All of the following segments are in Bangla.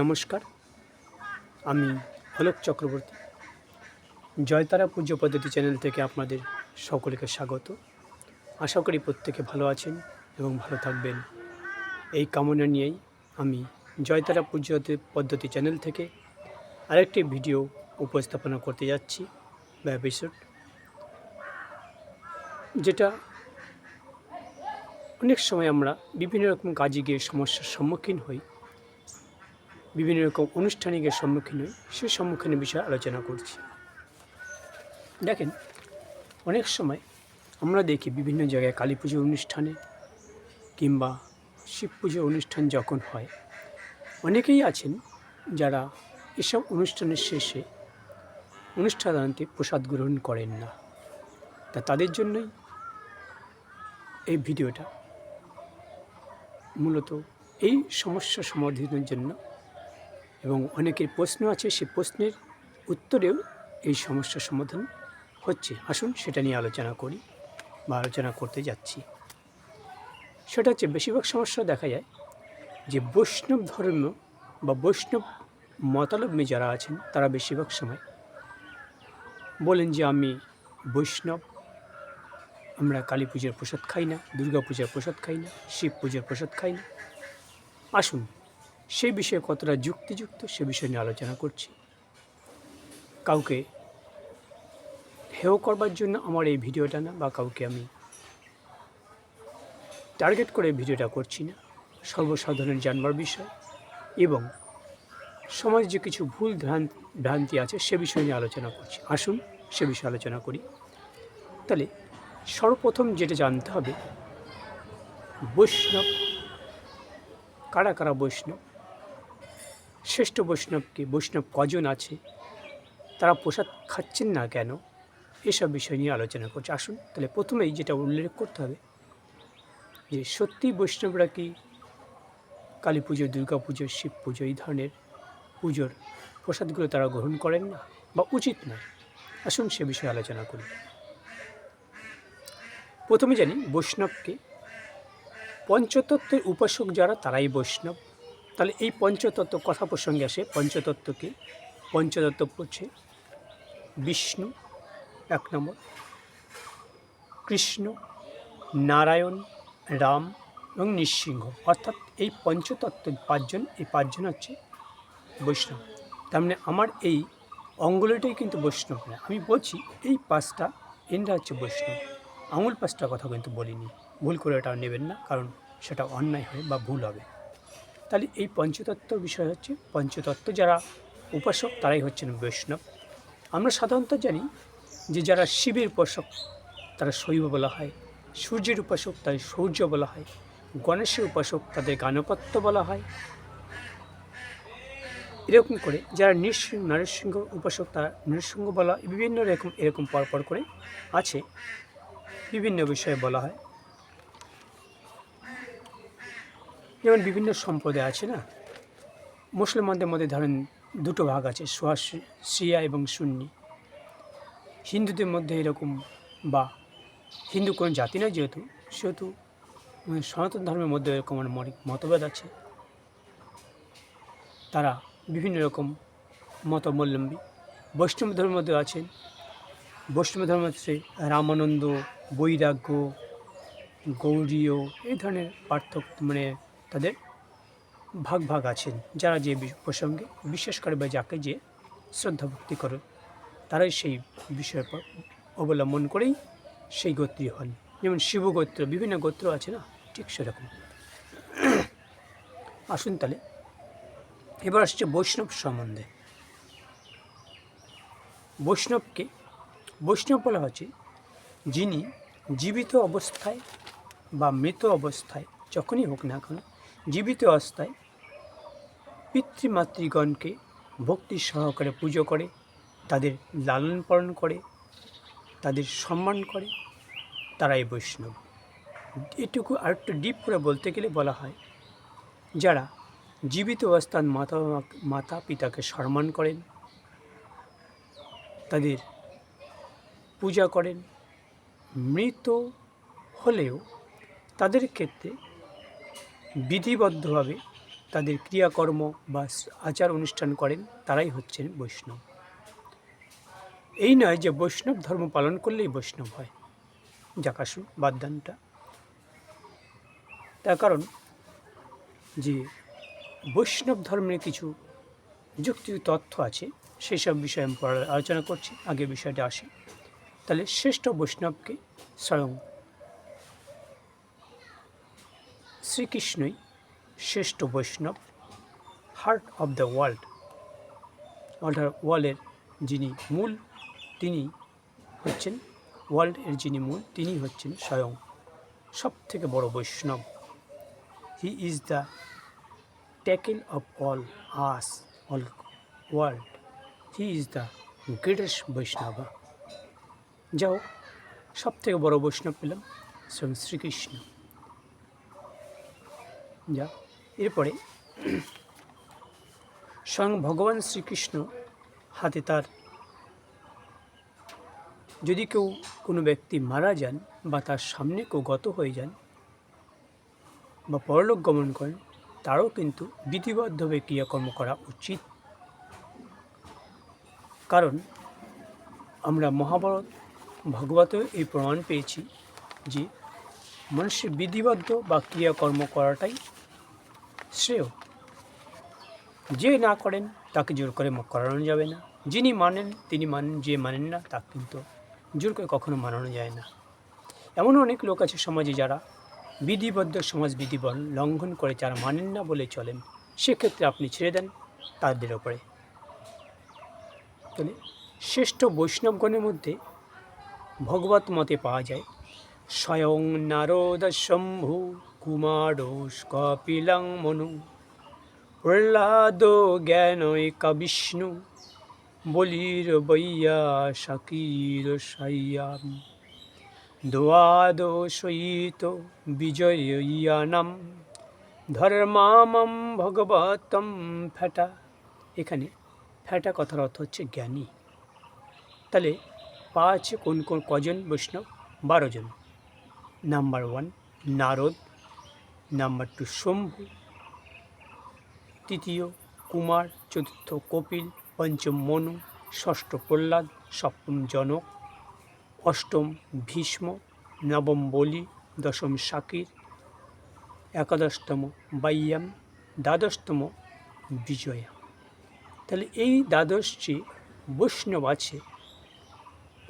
নমস্কার, আমি অলোক চক্রবর্তী। জয়তারা পূজ্য পদ্ধতি চ্যানেল থেকে আপনাদের সকলকে স্বাগত। আশা করি প্রত্যেকে ভালো আছেন এবং ভালো থাকবেন। এই কামনা নিয়েই আমি জয়তারা পূজ্য পদ্ধতি চ্যানেল থেকে আরেকটি ভিডিও উপস্থাপনা করতে যাচ্ছি, বা এপিসোড যেটা অনেক সময় আমরা বিভিন্ন রকম কাজে গিয়ে সমস্যার সম্মুখীন হই। বিভিন্ন রকম অনুষ্ঠানে গিয়ে সম্মুখীন হই, সে সম্মুখীনের বিষয়ে আলোচনা করছি। দেখেন, অনেক সময় আমরা দেখি বিভিন্ন জায়গায় কালী পুজো অনুষ্ঠানে কিংবা শিব পুজো অনুষ্ঠান যখন হয়, অনেকেই আছেন যারা এসব অনুষ্ঠানের শেষে অনুষ্ঠানান্তে প্রসাদ গ্রহণ করেন না। তা তাদের জন্যই এই ভিডিওটা মূলত এই সমস্যা সমাধানের জন্য এবং অনেকের প্রশ্ন আছে সেই প্রশ্নের উত্তরেও এই সমস্যার সমাধান হচ্ছে। আসুন সেটা নিয়ে আলোচনা করি বা আলোচনা করতে যাচ্ছি। সেটা হচ্ছে, বেশিরভাগ সমস্যা দেখা যায় যে বৈষ্ণব ধর্ম বা বৈষ্ণব মতালম্বী যারা আছেন, তারা বেশিরভাগ সময় বলেন যে, আমি বৈষ্ণব, আমরা কালী পূজার প্রসাদ খাই না, দুর্গা পূজার প্রসাদ খাই না, শিব পূজার প্রসাদ খাই না। আসুন সেই বিষয়ে কতটা যুক্তিযুক্ত সে বিষয় নিয়ে আলোচনা করছি। কাউকে হেয় করবার জন্য আমার এই ভিডিওটা না বা কাউকে আমি টার্গেট করে ভিডিওটা করছি না। সর্বসাধারণের জানবার বিষয় এবং সমাজ যে কিছু ভুল ভ্রান ভ্রান্তি আছে সে বিষয় নিয়ে আলোচনা করছি। আসুন সে বিষয়ে আলোচনা করি। তাহলে সর্বপ্রথম যেটা জানতে হবে, বৈষ্ণব, কারা কারা বৈষ্ণব? শ্রেষ্ঠ বৈষ্ণবকে বৈষ্ণব কজন আছে? তারা প্রসাদ খাচ্ছেন না কেন? এসব বিষয় নিয়ে আলোচনা করছে। আসুন, তাহলে প্রথমেই যেটা উল্লেখ করতে হবে, যে সত্যি বৈষ্ণবরা কি? কালী পুজো, দুর্গা পুজো, শিব পুজো, এই ধরনের পুজোর প্রসাদগুলো তারা গ্রহণ করেন না বা উচিত নয়? আসুন সে বিষয়ে আলোচনা করি। প্রথমে জানি বৈষ্ণবকে পঞ্চতত্ত্বের উপাসক যারা, তারাই বৈষ্ণব। তাহলে এই পঞ্চতত্ত্ব কথা প্রসঙ্গে আসে। পঞ্চতত্ত্বকে পঞ্চতত্ত্ব পড়ছে বিষ্ণু, এক নম্বর। কৃষ্ণ, নারায়ণ, রাম এবং নৃসিংহ। অর্থাৎ এই পঞ্চতত্ত্ব পাঁচজন, এই পাঁচজন হচ্ছে বৈষ্ণব। তার মানে আমার এই অঙ্গুলিটাই কিন্তু বৈষ্ণব না। আমি বলছি এই পাঁচটা, এনরা হচ্ছে বৈষ্ণব। আঙুল পাঁচটার কথা কিন্তু বলিনি। ভুল করে এটা নেবেন না, কারণ সেটা অন্যায় হয় বা ভুল হবে। তাহলে এই পঞ্চতত্ত্ব বিষয় হচ্ছে, পঞ্চতত্ত্ব যারা উপাসক তারাই হচ্ছেন বৈষ্ণব। আমরা সাধারণত জানি যে যারা শিবের উপাসক তারা শৈব বলা হয়, সূর্যের উপাসক তাদের সূর্য বলা হয়, গণেশের উপাসক তাদের গানপত্য বলা হয়। এরকম করে যারা নৃসিংহ, নরসিংহ উপাসক তারা নৃসিংহ বলা বিভিন্ন রকম, এরকম পরপর করে আছে, বিভিন্ন বিষয়ে বলা হয়। যেমন বিভিন্ন সম্প্রদায় আছে না, মুসলমানদের মধ্যে ধরেন দুটো ভাগ আছে, সোয়া শিয়া এবং সুন্নি। হিন্দুদের মধ্যে এরকম বা হিন্দু কোনো জাতি নয় যেহেতু, সেহেতু মানে সনাতন ধর্মের মধ্যে এরকম অনেক মতভেদ আছে। তারা বিভিন্ন রকম মতাবলম্বী বৈষ্ণব ধর্মের মধ্যে আছেন। বৈষ্ণব ধর্ম হচ্ছে রামানন্দ, বৈরাগ্য, গৌরীয়, এই ধরনের পার্থক্য মানে তাদের ভাগ ভাগ আছেন। যারা যে প্রসঙ্গে বিশ্বাস করে বা যাকে যে শ্রদ্ধা ভক্তি করে তারাই সেই বিষয়ের অবলম্বন করেই সেই গোত্রী হন। যেমন শিবগোত্র বিভিন্ন গোত্র আছে না? ঠিক সেরকম। আসুন তাহলে। এবার আসছে বৈষ্ণব সম্বন্ধে। বৈষ্ণবকে, বৈষ্ণব বলা হচ্ছে যিনি জীবিত অবস্থায় বা মৃত অবস্থায়, যখনই হোক না কেন জীবিত অবস্থায় পিতৃমাতৃগণকে ভক্তি সহকারে পুজো করে, তাদের লালন পালন করে, তাদের সম্মান করে, তারাই বৈষ্ণব। এটুকু আরেকটু ডিপ করে বলতে গেলে বলা হয়, যারা জীবিত অবস্থান মাতা মাতা পিতাকে সম্মান করেন, তাদের পূজা করেন, মৃত হলেও তাদের ক্ষেত্রে বিধিবদ্ধভাবে তাদের ক্রিয়াকর্ম বা আচার অনুষ্ঠান করেন, তারাই হচ্ছেন বৈষ্ণব। এই নয় যে বৈষ্ণব ধর্ম পালন করলেই বৈষ্ণব হয়। আসুন বাদদানটা তার কারণ যে বৈষ্ণব ধর্মের কিছু যুক্তি তথ্য আছে সেই সব বিষয়ে আমি আলোচনা করছি। আগে বিষয়টা আসি। তাহলে শ্রেষ্ঠ বৈষ্ণবকে স্বয়ং শ্রীকৃষ্ণই শ্রেষ্ঠ বৈষ্ণব হার্ট অফ দ্য ওয়ার্ল্ড অর্থাৎ ওয়ার্ল্ডের যিনি মূল, তিনি হচ্ছেন ওয়ার্ল্ডের যিনি মূল, তিনি হচ্ছেন স্বয়ং সব থেকে বড় বৈষ্ণব। He is the tackle of all us all world he is the greatest বৈষ্ণব। যাও সব থেকে বড় বৈষ্ণব পেলাম স্বয়ং শ্রীকৃষ্ণ। যা। এরপরে স্বয়ং ভগবান শ্রীকৃষ্ণ হাতে তার যদি কেউ কোনো ব্যক্তি মারা যান বা তার সামনে কেউ গত হয়ে যান বা পরলোক গমন করেন, তারও কিন্তু বিধিবদ্ধভাবে ক্রিয়াকর্ম করা উচিত। কারণ আমরা মহাভারত ভাগবতেও এই প্রমাণ পেয়েছি যে মানুষের বিধিবদ্ধ বা ক্রিয়াকর্ম করাটাই শ্রেয়। যে না করেন, তাকে জোর করে করানো যাবে না। যিনি মানেন, তিনি মানেন, যে মানেন না তা কিন্তু জোর করে কখনো মানানো যায় না। এমন অনেক লোক আছে সমাজে যারা বিধিবদ্ধ সমাজ বিধিবল লঙ্ঘন করে যারা মানেন না বলে চলেন, সেক্ষেত্রে আপনি ছেড়ে দেন তাদের ওপরে। তাহলে শ্রেষ্ঠ বৈষ্ণবগণের মধ্যে ভগবত মতে পাওয়া যায়, স্বয়ং নারদ শম্ভু। কুমারোষ কপিলাং মনু। প্রহ্লাদ জ্ঞানৈকা বিষ্ণু বলির বৈয়া শাকির সাইয়াম। দ্বাদশয়িত বিজয়ানাম ধর্মামম ভগবতম ফ্যাটা এখানে ফ্যাটা কথার অর্থ হচ্ছে জ্ঞানী। তাহলে পা আছে কোন কোন কজন বৈষ্ণব? বারো জন। Number one, Narad. Number two Shambhu, তৃতীয় কুমার, চতুর্থ কপিল, পঞ্চম মনু, ষষ্ঠ প্রহ্লাদ, সপ্তম জনক, অষ্টম ভীষ্ম, নবম বলি, দশম শাকির, একাদশতম বাইয়াম, দ্বাদশতম বিজয়া। তাহলে এই দ্বাদশ যে বৈষ্ণব আছে,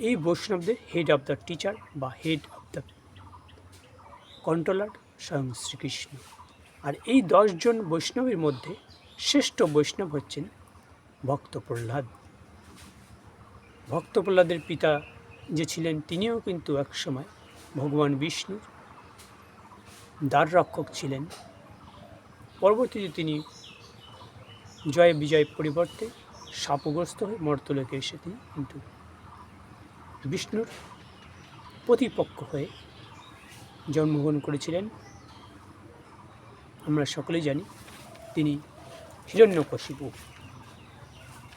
এই বৈষ্ণবদের হেড অফ দ্য টিচার বা হেড অফ দ্য কন্ট্রোলার স্বয়ং শ্রীকৃষ্ণ। আর এই দশজন বৈষ্ণবের মধ্যে শ্রেষ্ঠ বৈষ্ণব হচ্ছেন ভক্ত প্রহ্লাদ ভক্ত প্রহ্লাদের পিতা যে ছিলেন, তিনিও কিন্তু একসময় ভগবান বিষ্ণুর দ্বার রক্ষক ছিলেন। পরবর্তীতে তিনি জয় বিজয় পরিবর্তে শাপগ্রস্ত হয়ে মর্তলোকে এসে তিনি কিন্তু বিষ্ণুর প্রতিপক্ষ হয়ে জন্মগ্রহণ করেছিলেন। আমরা সকলেই জানি তিনি হিরণ্যকশিপু।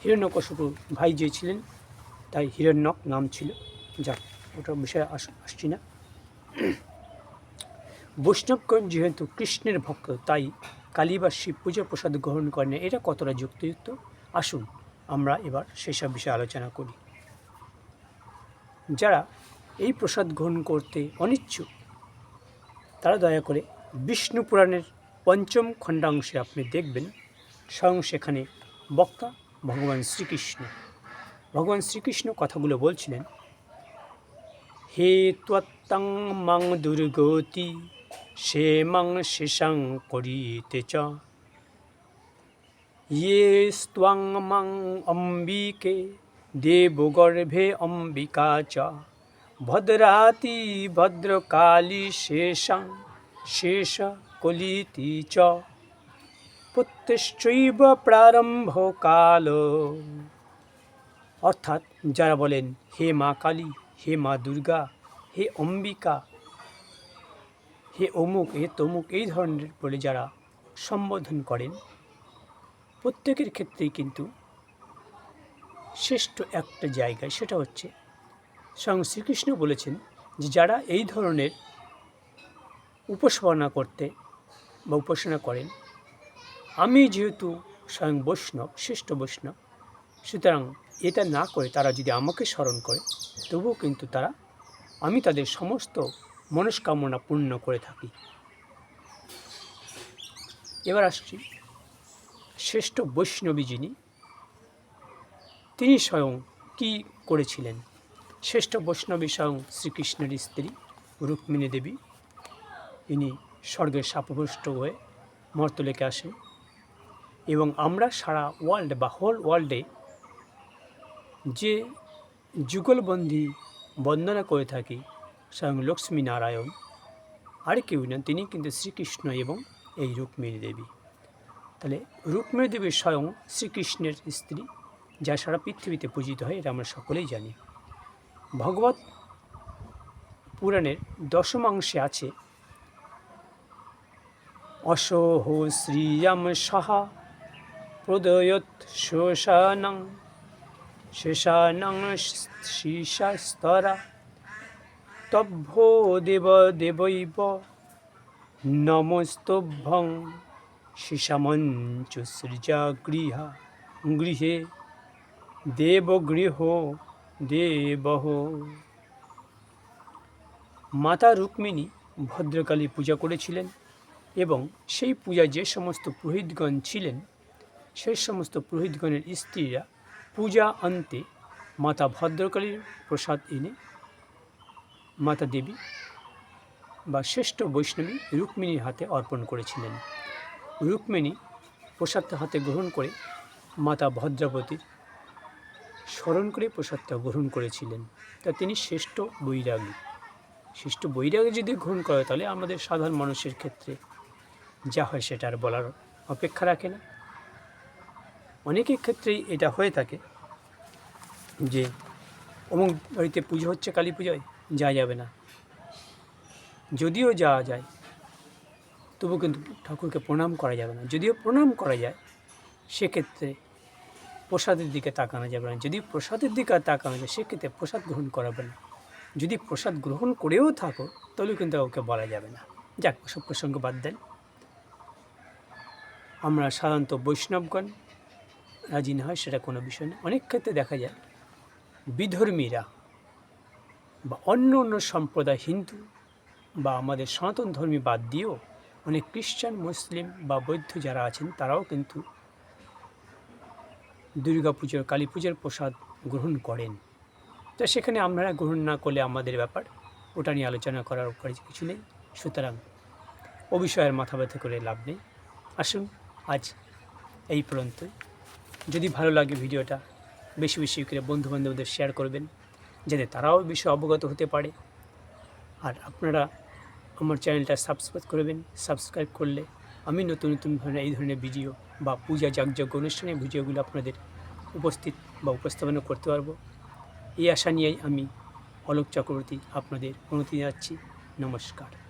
হিরণ্যকশিপুর ভাই যে ছিলেন, তাই হিরণ্যক নাম ছিল। যাক, ওটা বিষয়ে আস, আসছি না। বৈষ্ণবগণ যেহেতু কৃষ্ণের ভক্ত, তাই কালী বা শিব পুজো প্রসাদ গ্রহণ করেন, এটা কতটা যুক্তিযুক্ত? আসুন, আমরা এবার সেসব বিষয়ে আলোচনা করি। যারা এই প্রসাদ গ্রহণ করতে অনিচ্ছুক, তারা দয়া করে বিষ্ণু পুরাণের পঞ্চম খণ্ডাংশে আপনি দেখবেন স্বয়ং সেখানে বক্তা ভগবান শ্রীকৃষ্ণ। ভগবান শ্রীকৃষ্ণ কথাগুলো বলছিলেন, হে ত্বত্তং মাং দুর্গতি, সে মাং শেষাং করিতে চ। ইয়ে স্ত্বাং মাং অম্বিকে, দেবগর্ভে অম্বিকা চ। ভদ্রাতি ভদ্রকালী শেষাং শেষ কলিতি চ। প্রত্যশ্চৈব প্রারম্ভ কাল। অর্থাৎ যারা বলেন, হে মা কালী, হে মা দুর্গা, হে অম্বিকা, হে অমুক, হে তমুক, এই ধরনের বলে যারা সম্বোধন করেন, প্রত্যেকের ক্ষেত্রেই কিন্তু শ্রেষ্ঠ একটা জায়গায় সেটা হচ্ছে, স্বয়ং শ্রীকৃষ্ণ বলেছেন যে যারা এই ধরনের উপাসনা করতে বা উপাসনা করেন। আমি যেহেতু স্বয়ং বৈষ্ণব, শ্রেষ্ঠ বৈষ্ণব, সুতরাং এটা না করে তারা যদি আমাকে স্মরণ করে, তবুও কিন্তু তারা, আমি তাদের সমস্ত মনস্কামনা পূর্ণ করে থাকি। এবার আসছি শ্রেষ্ঠ বৈষ্ণবী যিনি, তিনি স্বয়ং কি করেছিলেন? শ্রেষ্ঠ বৈষ্ণবী স্বয়ং শ্রীকৃষ্ণের স্ত্রী রুক্মিণী দেবী, ইনি স্বর্গের সাপভ্রষ্ট হয়ে মর্তলেকে আসেন এবং আমরা সারা ওয়ার্ল্ড বা হোল ওয়ার্ল্ডে যে যুগলবন্দি বন্দনা করে থাকি, স্বয়ং লক্ষ্মী নারায়ণ আর কেউ না তিনি কিন্তু শ্রীকৃষ্ণ এবং এই রুক্মিণী দেবী। তাহলে রুক্মিণী দেবী স্বয়ং শ্রীকৃষ্ণের স্ত্রী, যা সারা পৃথিবীতে পূজিত হয়, এটা আমরা সকলেই জানি। ভগবত পুরাণের দশমাংশে আছে অসহ শ্রিয়াম সাহা প্রদয়ত শোষানং, শেষানং শীর্ষস্তরা তভ্য দেব দেবৈব নমস্তভ্যং শিশামঞ্চ সৃজা গৃহা গৃহে দেবগৃহ দেবহ। মাতা রুক্মিণী ভদ্রকালী পূজা করেছিলেন। এবং সেই পূজায় যে সমস্ত পুরোহিতগণ ছিলেন, সেই সমস্ত পুরোহিতগণের স্ত্রীরা পূজা অন্তে মাতা ভদ্রকালীর প্রসাদ এনে মাতা দেবী বা শ্রেষ্ঠ বৈষ্ণবী রুক্মিণীর হাতে অর্পণ করেছিলেন। রুক্মিণী প্রসাদটা হাতে গ্রহণ করে মাতা ভদ্রাবতীর স্মরণ করে প্রসাদটা গ্রহণ করেছিলেন। তা তিনি শ্রেষ্ঠ বৈরাগী। শ্রেষ্ঠ বৈরাগী যদি গ্রহণ করে, তাহলে আমাদের সাধারণ মানুষের ক্ষেত্রে যা হয় সেটা আর বলার অপেক্ষা রাখে না। অনেকের ক্ষেত্রেই এটা হয়ে থাকে যে অমুক বাড়িতে পুজো হচ্ছে, কালী পুজোয়, যাওয়া যাবে না। যদিও যাওয়া যায়, তবু কিন্তু ঠাকুরকে প্রণাম করা যাবে না। যদিও প্রণাম করা যায়, সেক্ষেত্রে প্রসাদের দিকে তাকানো যাবে না। যদি প্রসাদের দিকে তাকানো যায়, সেক্ষেত্রে প্রসাদ গ্রহণ করাবে না। যদি প্রসাদ গ্রহণ করেও থাকো তাহলেও কিন্তু ওকে বলা যাবে না। যাক ওসব প্রসঙ্গ বাদ দেন। আমরা সাধারণত বৈষ্ণবগণ রাজি না হয়, সেটা কোনো বিষয় না। অনেক ক্ষেত্রে দেখা যায়, বিধর্মীরা বা অন্য অন্য সম্প্রদায় হিন্দু বা আমাদের সনাতন ধর্মী বাদ দিয়েও অনেক খ্রিস্টান, মুসলিম বা বৌদ্ধ যারা আছেন, তারাও কিন্তু দুর্গা পুজোর কালী পুজোর প্রসাদ গ্রহণ করেন। তো সেখানে আপনারা গ্রহণ না করলে আমাদের ব্যাপার, ওটা নিয়ে আলোচনা করার কিছু নেই। সুতরাং ও বিষয়ের মাথা ব্যথা করে লাভ নেই। আসুন আজ এই পর্যন্তই। যদি ভালো লাগে ভিডিওটা, বেশি বেশি করে বন্ধুবান্ধবদের শেয়ার করবেন, যাতে তারাও বিষয়ে অবগত হতে পারে। আর আপনারা আমার চ্যানেলটা সাবস্ক্রাইব করবেন। সাবস্ক্রাইব করলে আমি নতুন নতুন ধরনের এই ধরনের ভিডিও বা পূজা যাগযজ্ঞ অনুষ্ঠানের ভিডিওগুলো আপনাদের উপস্থিত বা উপস্থাপনা করতে পারব। এই আশা নিয়েই আমি অলোক চক্রবর্তী আপনাদের অনুমতি জানাচ্ছি। নমস্কার।